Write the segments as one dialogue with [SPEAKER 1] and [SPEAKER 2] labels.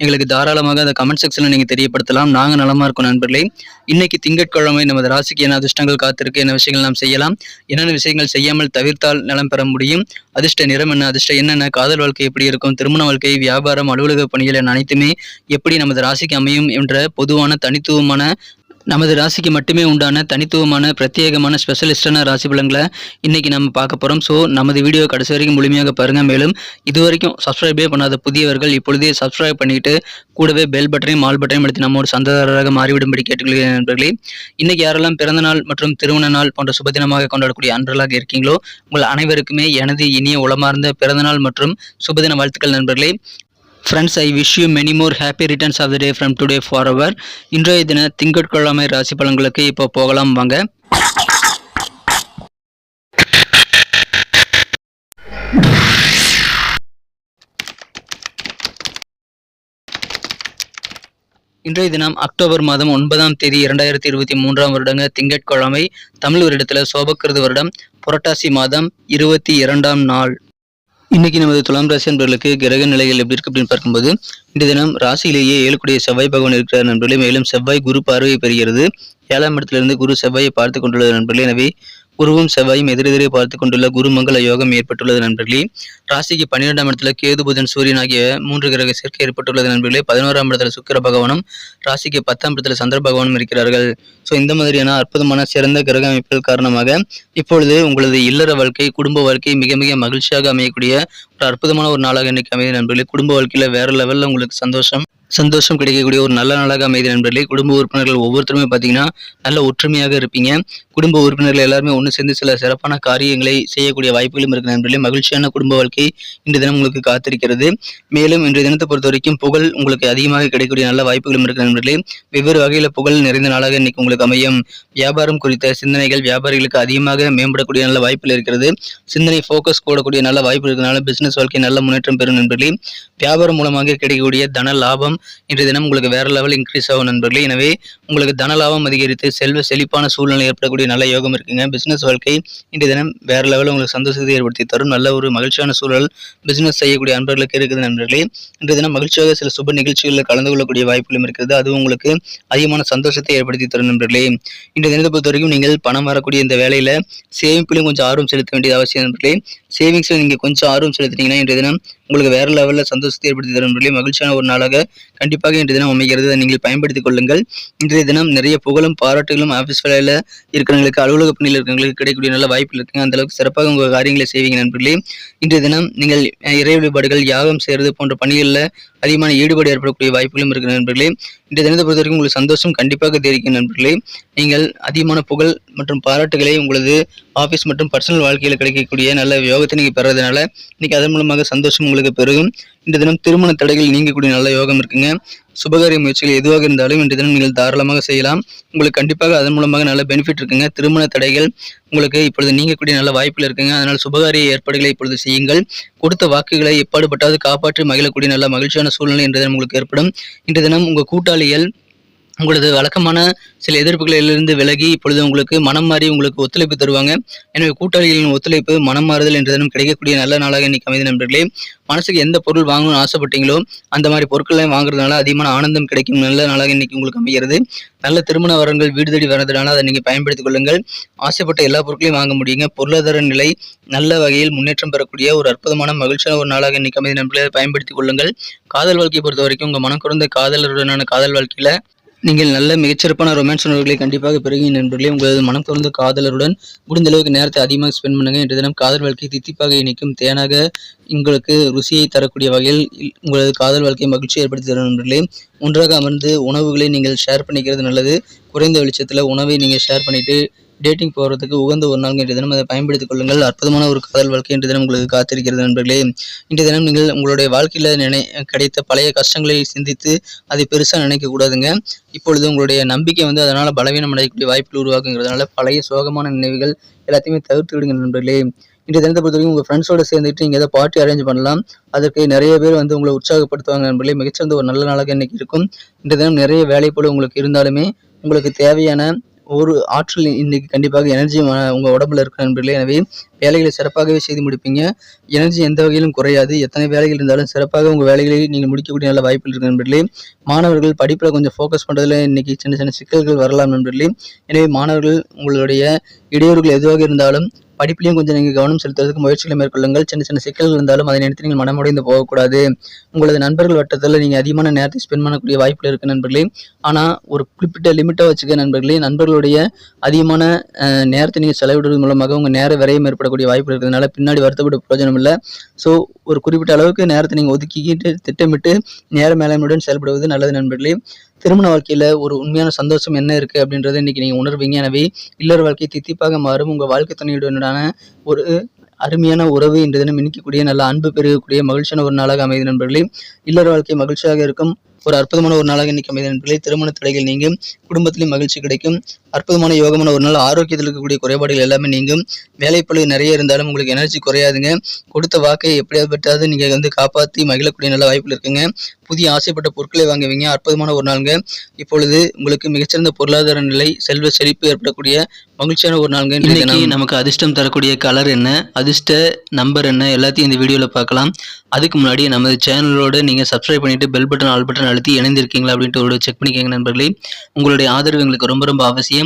[SPEAKER 1] எங்களுக்கு தாராளமாக அந்த கமெண்ட் செக்ஷனில் நீங்கள் தெரியப்படுத்தலாம். நாங்கள் நலமா இருக்கோம் நண்பர்களே. இன்னைக்கு திங்கட்கிழமை நமது ராசிக்கு என்ன அதிர்ஷ்டங்கள் காத்திருக்கு என்ன விஷயங்கள் நாம் செய்யலாம் என்னென்ன விஷயங்கள் செய்யாமல் தவிர்த்தால் நலம் பெற முடியும் அதிர்ஷ்ட நிறம் என்ன அதிர்ஷ்டம் என்னென்ன காதல் வாழ்க்கை எப்படி இருக்கும் திருமண வாழ்க்கை வியாபாரம் அலுவலக பணிகள் என அனைத்துமே எப்படி நமது ராசிக்கு அமையும் என்ற பொதுவான தனித்துவமான நமது ராசிக்கு மட்டுமே உண்டான தனித்துவமான பிரத்யேகமான ஸ்பெஷலிஸ்டான ராசி பலன்களை இன்றைக்கி நம்ம பார்க்க போகிறோம் ஸோ நமது வீடியோ கடைசி வரைக்கும் முழுமையாக பாருங்கள் மேலும் இது வரைக்கும் சப்ஸ்கிரைபே பண்ணாத புதியவர்கள் இப்பொழுதே சப்ஸ்கிரைப் பண்ணிட்டு கூடவே பெல் பட்டனையும் மால் பட்டனையும் எடுத்து நம்மோட சந்ததாரராக மாறிவிடும்படி கேட்டுக்கொள்கிறேன் நண்பர்களே. இன்றைக்கி யாரெல்லாம் பிறந்த நாள் மற்றும் திருமண நாள் போன்ற சுபதினமாக கொண்டாடக்கூடிய அன்றலாக இருக்கீங்களோ உங்கள் அனைவருக்குமே எனது இனிய உளமார்ந்த பிறந்தநாள் மற்றும் சுபதின வாழ்த்துக்கள் நண்பர்களே. Friends I wish you many more happy returns of the day from today for our இன்றைய தின திங்கட்கிழமை ராசி பலன்களுக்கு இப்போ போகலாம் வாங்க. இன்றைய தினம் அக்டோபர் மாதம் ஒன்பதாம் தேதி இரண்டாயிரத்தி இருபத்தி மூன்றாம் வருடங்க திங்கட்கிழமை தமிழ் வருடத்தில் சோபக்கிருது வருடம் புரட்டாசி மாதம் இருபத்தி இரண்டாம் நாள். இன்னைக்கு நமது துலாம் ராசி நண்பர்களுக்கு கிரக நிலைகள் எப்படி இருக்கு அப்படின்னு பார்க்கும்போது இந்த தினம் ராசியிலேயே ஏழுக்குடைய செவ்வாய் பகவான் இருக்கிறார் நண்பர்களே. மேலும் செவ்வாய் குரு பார்வையை பெறுகிறது. ஏழாம் இடத்திலிருந்து குரு செவ்வாயை பார்த்து கொண்டுள்ளது நண்பர்களே. எனவே குருவும் செவ்வாயும் எதிரெதிரே பார்த்து கொண்டுள்ள குருமங்கள யோகம் ஏற்பட்டுள்ளது நண்பர்களே. ராசிக்கு பன்னிரெண்டாம் இடத்துல கேது புதன் சூரியன் ஆகிய மூன்று கிரக சேர்க்கை ஏற்பட்டுள்ளது நண்பர்களே. பதினோராம் இடத்துல சுக்கர பகவானும் ராசிக்கு பத்தாம் இடத்துல சந்திர பகவானும் இருக்கிறார்கள். ஸோ இந்த மாதிரியான அற்புதமான சிறந்த கிரக அமைப்புகள் காரணமாக இப்பொழுது உங்களது இல்லற வாழ்க்கை குடும்ப வாழ்க்கை மிக மிக மகிழ்ச்சியாக அமையக்கூடிய ஒரு அற்புதமான ஒரு நாளாக இன்னைக்கு அமைதி நண்பர்களே. குடும்ப வாழ்க்கையில வேற லெவல்ல உங்களுக்கு சந்தோஷம் சந்தோஷம் கிடைக்கக்கூடிய ஒரு நல்ல நாளாக அமைதி நண்பர்களே. குடும்ப உறுப்பினர்கள் ஒவ்வொருத்தருமே பார்த்தீங்கன்னா நல்ல ஒற்றுமையாக இருப்பீங்க. குடும்ப உறுப்பினர்கள் எல்லாருமே ஒன்று சேர்ந்து சில சிறப்பான காரியங்களை செய்யக்கூடிய வாய்ப்புகளும் இருக்கு நண்பர்களே. மகிழ்ச்சியான குடும்ப வாழ்க்கை இன்று தினம் உங்களுக்கு காத்திருக்கிறது. மேலும் இன்றைய தினத்தை பொறுத்த வரைக்கும் புகழ் உங்களுக்கு அதிகமாக கிடைக்கக்கூடிய நல்ல வாய்ப்புகளும் இருக்கு நண்பர்களே. வெவ்வேறு வகையில் புகழ் நிறைந்த நாளாக இன்னைக்கு உங்களுக்கு அமையும். வியாபாரம் குறித்த சிந்தனைகள் வியாபாரிகளுக்கு அதிகமாக மேம்படக்கூடிய நல்ல வாய்ப்புகள் இருக்கிறது. சிந்தனை ஃபோக்கஸ் கூடக்கூடிய நல்ல வாய்ப்பு இருக்கிறதுனால பிசினஸ் வாழ்க்கை நல்ல முன்னேற்றம் பெறும் நண்பர்களே. வியாபாரம் மூலமாக கிடைக்கக்கூடிய தன லாபம் இன்றைய தினம் உங்களுக்கு வேற லெவல் இன்க்ரீஸ் ஆகும் நண்பர்களே. எனவே உங்களுக்கு தன லாபம் அதிகரித்து செல்வ செழிப்பான சூழ்நிலை ஏற்படக்கூடிய நல்ல யோகம் இருக்குங்க. பிசினஸ் வாழ்க்கை இன்றைய தினம் வேற லெவலில் உங்களுக்கு சந்தோஷத்தை ஏற்படுத்தி தரும். நல்ல ஒரு மகிழ்ச்சியான சூழல் பிசினஸ் செய்யக்கூடிய அன்பர்களுக்கு இருக்குது நண்பர்களே. இன்றைய தினம் மகிழ்ச்சியாக சில சுப நிகழ்ச்சிகளில் கலந்து கொள்ளக்கூடிய வாய்ப்புகளும் இருக்கிறது. அது உங்களுக்கு அதிகமான சந்தோஷத்தை ஏற்படுத்தி தரும் நண்பர்களே. இன்றைய தினத்தை பொறுத்த வரைக்கும் நீங்கள் பணம் வரக்கூடிய இந்த வேலையில சேமிப்பிலும் கொஞ்சம் ஆர்வம் செலுத்த வேண்டியது அவசியம் நண்பர்களே. சேவிங்ஸில் நீங்கள் கொஞ்சம் ஆர்வம் செலுத்தினீங்கன்னா இன்றைய தினம் உங்களுக்கு வேற லெவலில் சந்தோஷத்தை ஏற்படுத்தி தரும் நண்பர்களே மகிழ்ச்சியான ஒரு நாளாக கண்டிப்பாக இன்றைய தினம் அமைகிறது. அதை நீங்கள் பயன்படுத்திக் கொள்ளுங்கள். இன்றைய தினம் நிறைய புகழும் பாராட்டுகளும் ஆஃபீஸ் வேலையில் இருக்கிறவங்களுக்கு அலுவலக பணியில் இருக்கிறவங்களுக்கு கிடைக்கக்கூடிய நல்ல வாய்ப்புகள் இருக்குங்க. அந்த அளவுக்கு சிறப்பாக உங்கள் காரியங்களை செய்வீங்க நண்பர்களே. இன்றைய தினம் நீங்கள் இறை வழிபாடுகள் யாகம் செய்கிறது போன்ற பணிகளில் அதிகமான ஈடுபாடு ஏற்படக்கூடிய வாய்ப்புகளும் இருக்கு நண்பர்களே. இன்றைய தினத்தை பொறுத்த வரைக்கும் உங்களுக்கு சந்தோஷம் கண்டிப்பாக தெரிவிக்கும் நண்பர்களே. நீங்கள் அதிகமான புகழ் மற்றும் பாராட்டுகளை உங்களது ஆஃபீஸ் மற்றும் பர்சனல் வாழ்க்கையில் கிடைக்கக்கூடிய நல்ல யோகத்தை நீங்கள் பெறதுனால இன்னைக்கு அதன் மூலமாக சந்தோஷம் உங்களுக்கு பெருகும். இந்த தினம் திருமண தடைகள் நீங்கக்கூடிய நல்ல யோகம் இருக்குங்க. சுபகாரிய முயற்சிகள் எதுவாக இருந்தாலும் இன்றைய தினம் நீங்கள் தாராளமாக செய்யலாம். உங்களுக்கு கண்டிப்பாக அதன் மூலமாக நல்ல பெனிஃபிட் இருக்குங்க. திருமண தடைகள் உங்களுக்கு இப்பொழுது நீங்கக்கூடிய நல்ல வாய்ப்பில் இருக்குங்க. அதனால் சுபகாரிய ஏற்பாடுகளை இப்பொழுது செய்யுங்கள். கொடுத்த வாக்குகளை எப்பாடுபட்டாவது காப்பாற்றி மகிழக்கூடிய நல்ல மகிழ்ச்சியான சூழ்நிலை இன்றைய தினம் உங்களுக்கு ஏற்படும். இன்றைய தினம் உங்கள் கூட்டாளிகள் உங்களது வழக்கமான சில எதிர்ப்புகளிலிருந்து விலகி இப்பொழுது உங்களுக்கு மனம் மாறி உங்களுக்கு ஒத்துழைப்பு தருவாங்க. எனவே கூட்டாளிகளின் ஒத்துழைப்பு மனம் மாறுதல் என்ற தினம் கிடைக்கக்கூடிய நல்ல நாளாக இன்னைக்கு அமைதி நண்பர்களே. மனசுக்கு எந்த பொருள் வாங்கணும்னு ஆசைப்பட்டீங்களோ அந்த மாதிரி பொருட்களையும் வாங்குறதுனால அதிகமான ஆனந்தம் கிடைக்கும். நல்ல நாளாக இன்னைக்கு உங்களுக்கு அமைகிறது. நல்ல திருமண வரங்கள் வீடு தேடி வரதுனால அதை நீங்கள் பயன்படுத்திக் கொள்ளுங்கள். ஆசைப்பட்ட எல்லா பொருட்களையும் வாங்க முடியுங்க. பொருளாதார நிலை நல்ல வகையில் முன்னேற்றம் பெறக்கூடிய ஒரு அற்புதமான மகிழ்ச்சியான ஒரு நாளாக இன்னைக்கு அமைதி நண்பர்களை. பயன்படுத்திக் கொள்ளுங்கள். காதல் வாழ்க்கையை பொறுத்த வரைக்கும் உங்கள் மனம் குறைந்த காதலருடனான காதல் வாழ்க்கையில் நீங்கள் நல்ல மிகச்சிறப்பான ரொமான்ஸ் உணர்வுகளை கண்டிப்பாக பெறுகிற நண்பர்களே உங்களது மனம் திறந்த காதலருடன் முடிந்த அளவுக்கு நேரத்தை அதிகமாக ஸ்பெண்ட் பண்ணுங்க என்ற தினம் காதல் வாழ்க்கை தித்திப்பாக இணைக்கும் தேனாக உங்களுக்கு ருசியை தரக்கூடிய வகையில் உங்களது காதல் வாழ்க்கை மகிழ்ச்சி ஏற்படுத்தி தரும் நண்பர்களே ஒன்றாக அமர்ந்து உணவுகளை நீங்கள் ஷேர் பண்ணிக்கிறது நல்லது. குறைந்த வெளிச்சத்தில் உணவை நீங்கள் ஷேர் பண்ணிவிட்டு டேட்டிங் போகிறதுக்கு உகந்த ஒரு நாள் இன்றைய தினம். அதை பயன்படுத்திக் கொள்ளுங்கள். அற்புதமான ஒரு காதல் வாழ்க்கை இன்றைய தினம் உங்களுக்கு காத்திருக்கிறது நண்பர்களே. இன்றைய தினம் நீங்கள் உங்களுடைய வாழ்க்கையில் நினை கிடைத்த பழைய கஷ்டங்களை சிந்தித்து அதை பெருசாக நினைக்கக்கூடாதுங்க இப்பொழுது உங்களுடைய நம்பிக்கை வந்து அதனால் பலவீனம் அடையக்கூடிய வாய்ப்புகள் உருவாக்குங்கிறதுனால பழைய சோகமான நினைவுகள் எல்லாத்தையுமே தவிர்த்து விடுங்க நண்பர்களே. இன்றைய தினத்தை பொறுத்தவரைக்கும் உங்கள் ஃப்ரெண்ட்ஸோட சேர்ந்துட்டு நீங்கள் ஏதாவது பார்ட்டி அரேஞ்ச் பண்ணலாம். அதற்கு நிறைய பேர் வந்து உங்களை உற்சாகப்படுத்துவாங்க நண்பர்களே. மிகச்சிறந்த ஒரு நல்ல நாளாக இன்னைக்கு இருக்கும். இன்றைய தினம் நிறைய வேலை போல உங்களுக்கு இருந்தாலுமே உங்களுக்கு தேவையான ஒரு ஆற்றல் இன்னைக்கு கண்டிப்பாக எனர்ஜி உங்கள் உடம்புல இருக்கு நண்பர்களே. எனவே வேலைகளை சிறப்பாகவே செய்து முடிப்பீங்க. எனர்ஜி எந்த வகையிலும் குறையாது. எத்தனை வேலைகள் இருந்தாலும் சிறப்பாக உங்கள் வேலைகளை நீங்கள் முடிக்கக்கூடிய நல்ல வாய்ப்புகள் இருக்கு நண்பர்களே. மாணவர்கள் படிப்பில் கொஞ்சம் ஃபோக்கஸ் பண்ணுறதுல இன்னைக்கு சின்ன சின்ன சிக்கல்கள் வரலாம் நண்பர்களே. எனவே மாணவர்கள் உங்களுடைய இடையூறுகள் எதுவாக இருந்தாலும் படிப்புலையும் கொஞ்சம் நீங்கள் கவனம் செலுத்துறதுக்கு முயற்சிகளை மேற்கொள்ளுங்கள். சின்ன சின்ன சிக்கல்கள் இருந்தாலும் அதை நினைத்து நீங்கள் மனமுடைந்து போகக்கூடாது. உங்களது நண்பர்கள் வட்டத்தில் நீங்கள் அதிகமான நேரத்தை ஸ்பெண்ட் பண்ணக்கூடிய வாய்ப்புகள் இருக்குது நண்பர்களே. ஆனால் ஒரு குறிப்பிட்ட லிமிட்டாக வச்சுக்க நண்பர்களே நண்பர்களுடைய அதிகமான நேரத்தை நீங்கள் செலவிடுறது மூலமாக உங்கள் நேர விரையும் ஏற்படக்கூடிய வாய்ப்பு இருக்கிறதுனால பின்னாடி வருத்தப்பட பிரயோஜனம் இல்லை. ஸோ ஒரு குறிப்பிட்ட அளவுக்கு நேரத்தை நீங்கள் ஒதுக்கிக்கிட்டு திட்டமிட்டு நேர மேலாண்மையுடன் செயல்படுவது நல்லது நண்பர்களே. திருமண வாழ்க்கையில் ஒரு உண்மையான சந்தோஷம் என்ன இருக்குது அப்படின்றத இன்றைக்கி நீங்கள் உணர்வீங்க. எனவே இல்லற வாழ்க்கை தித்திப்பாக மாறும். உங்கள் வாழ்க்கை துணையுடனான ஒரு அருமையான உறவு இன்று தினம் இனிக்கக்கூடிய நல்ல அன்பு பெருகக்கூடிய மகிழ்ச்சியான ஒரு நாளாக அமைதி நண்பர்களே. இல்லற வாழ்க்கை மகிழ்ச்சியாக இருக்கும். ஒரு அற்புதமான ஒரு நாளாக இன்னைக்கு அமைதி நண்பர்களே. திருமண தடைகள் நீங்கும். குடும்பத்திலும் மகிழ்ச்சி கிடைக்கும். அற்புதமான யோகமான ஒரு நாள் ஆரோக்கியத்தில் இருக்கக்கூடிய குறைபாடுகள் எல்லாமே நீங்கும். வேலைப்பளு நிறைய இருந்தாலும் உங்களுக்கு எனர்ஜி குறையாதுங்க. கொடுத்த வாக்கை எப்படியாவது பட்டாவது நீங்கள் வந்து காப்பாற்றி மகிழக்கூடிய நல்ல வாய்ப்புகள் இருக்குங்க. புதிய ஆசைப்பட்ட பொருட்களை வாங்குவீங்க. அற்புதமான ஒரு நாளுங்க. இப்பொழுது உங்களுக்கு மிகச்சிறந்த பொருளாதார நிலை செல்வ செழிப்பு ஏற்படக்கூடிய மகிழ்ச்சியான ஒரு நாளுங்க. இன்னைக்கு நமக்கு அதிர்ஷ்டம் தரக்கூடிய கலர் என்ன அதிர்ஷ்ட நம்பர் என்ன எல்லாத்தையும் இந்த வீடியோவில் பார்க்கலாம். அதுக்கு முன்னாடி நமது சேனலோட நீங்கள் சப்ஸ்கிரைப் பண்ணிட்டு பெல் பட்டன் ஆல் பட்டன் அழுத்தி இணைந்திருக்கீங்களா அப்படின்ட்டு ஒரு செக் பண்ணிக்கோங்க நண்பர்களே. உங்களுடைய ஆதரவு எங்களுக்கு ரொம்ப ரொம்ப அவசியம்.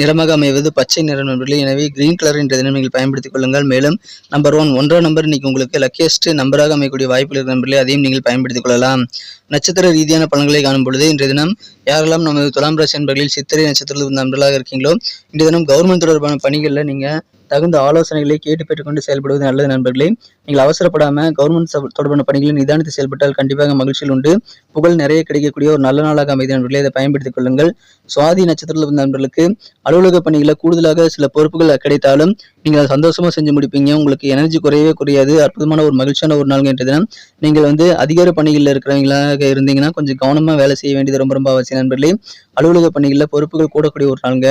[SPEAKER 1] நிறமாக அமைவது பச்சை நிறம் நண்பர்களே. எனவே கிரீன் கலர் என்ற தினம் நீங்கள் பயன்படுத்திக் கொள்ளுங்கள். மேலும் நம்பர் ஒன் ஒன்றாம் நம்பர் இன்னைக்கு உங்களுக்கு லக்கியஸ்ட் நம்பராக அமையக்கூடிய வாய்ப்புகள் இருக்கிற நண்பர்களே. அதையும் நீங்கள் பயன்படுத்திக் கொள்ளலாம். நட்சத்திர ரீதியான பலன்களை காணும் பொழுது இன்றைய தினம் யாரெல்லாம் நமது துலாம் ராசி என்பர்களில் சித்திரை நட்சத்திரத்தில் நண்பர்களாக இருக்கீங்களோ இன்றைய தினம் கவர்மெண்ட் தொடர்பான பணிகளில் நீங்கள் தகுந்த ஆலோசனைகளை கேட்டு பெற்றுக்கொண்டு செயல்படுவது நல்லது நண்பர்களே. நீங்கள் அவசரப்படாம கவர்மெண்ட் தொடர்பான பணிகளில் நிதானித்து செயல்பட்டால் கண்டிப்பாக மகிழ்ச்சியில் உண்டு. புகழ் நிறைய கிடைக்கக்கூடிய ஒரு நல்ல நாளாக அமைதி நண்பர்களே. இதை பயன்படுத்திக் கொள்ளுங்கள். சுவாதி நட்சத்திரத்தில் இருந்த நண்பர்களுக்கு அலுவலக பணிகளை கூடுதலாக சில பொறுப்புகள் கிடைத்தாலும் நீங்கள் அதை சந்தோஷமா செஞ்சு முடிப்பீங்க. உங்களுக்கு எனர்ஜி குறையவே குறையாது. அற்புதமான ஒரு மகிழ்ச்சியான ஒரு நாள் என்ற தினம். நீங்கள் வந்து அதிகார பணிகளில் இருக்கிறவங்களாக இருந்தீங்கன்னா கொஞ்சம் கவனமா வேலை செய்ய வேண்டியது ரொம்ப ரொம்ப அவசியம் நண்பர்களே. அலுவலக பணிகளில் பொறுப்புகள் கூடக்கூடிய ஒரு நாளுங்க.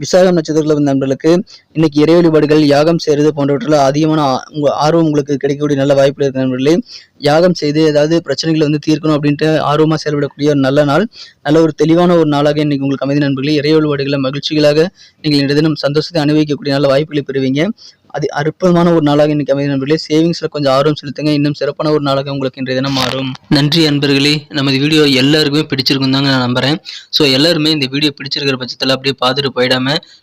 [SPEAKER 1] விசாகம் நட்சத்திரத்தில் இருந்த நண்பர்களுக்கு இன்னைக்கு இறை வழிபாடுகள் யாகம் செய்கிறது போன்றவற்றில் அதிகமான ஆ- உங்க ஆர்வம் உங்களுக்கு கிடைக்கக்கூடிய நல்ல வாய்ப்பு இருக்கு நண்பர்களே. யாகம் செய்து ஏதாவது பிரச்சனைகளை வந்து தீர்க்கணும் அப்படின்ட்டு ஆர்வமாக செயல்படக்கூடிய ஒரு நல்ல நாள். நல்ல ஒரு தெளிவான ஒரு நாளாக இன்னைக்கு உங்களுக்கு அமைதி நண்பர்களே. இறை வழிபாடுகளை மகிழ்ச்சிகளாக நீங்கள் இந்த தினம் சந்தோஷத்தை அனுபவிக்கக்கூடிய நல்ல வாய்ப்புகளை பெறுவீங்க. அது அற்புதமான ஒரு நாளாக இன்னைக்கு அமைதி நண்பர்களே. சேவிங்ஸ்ல கொஞ்சம் ஆர்வம் செலுத்துங்க. இன்னும் சிறப்பான ஒரு நாளாக உங்களுக்கு இன்றைய தினம் மாறும். நன்றி அன்பர்களே. நமது வீடியோ எல்லாருக்குமே பிடிச்சிருக்கும் தாங்க நான் நம்புறேன். ஸோ எல்லாருமே இந்த வீடியோ பிடிச்சிருக்கிற பட்சத்தில் அப்படியே பார்த்துட்டு போயிடாம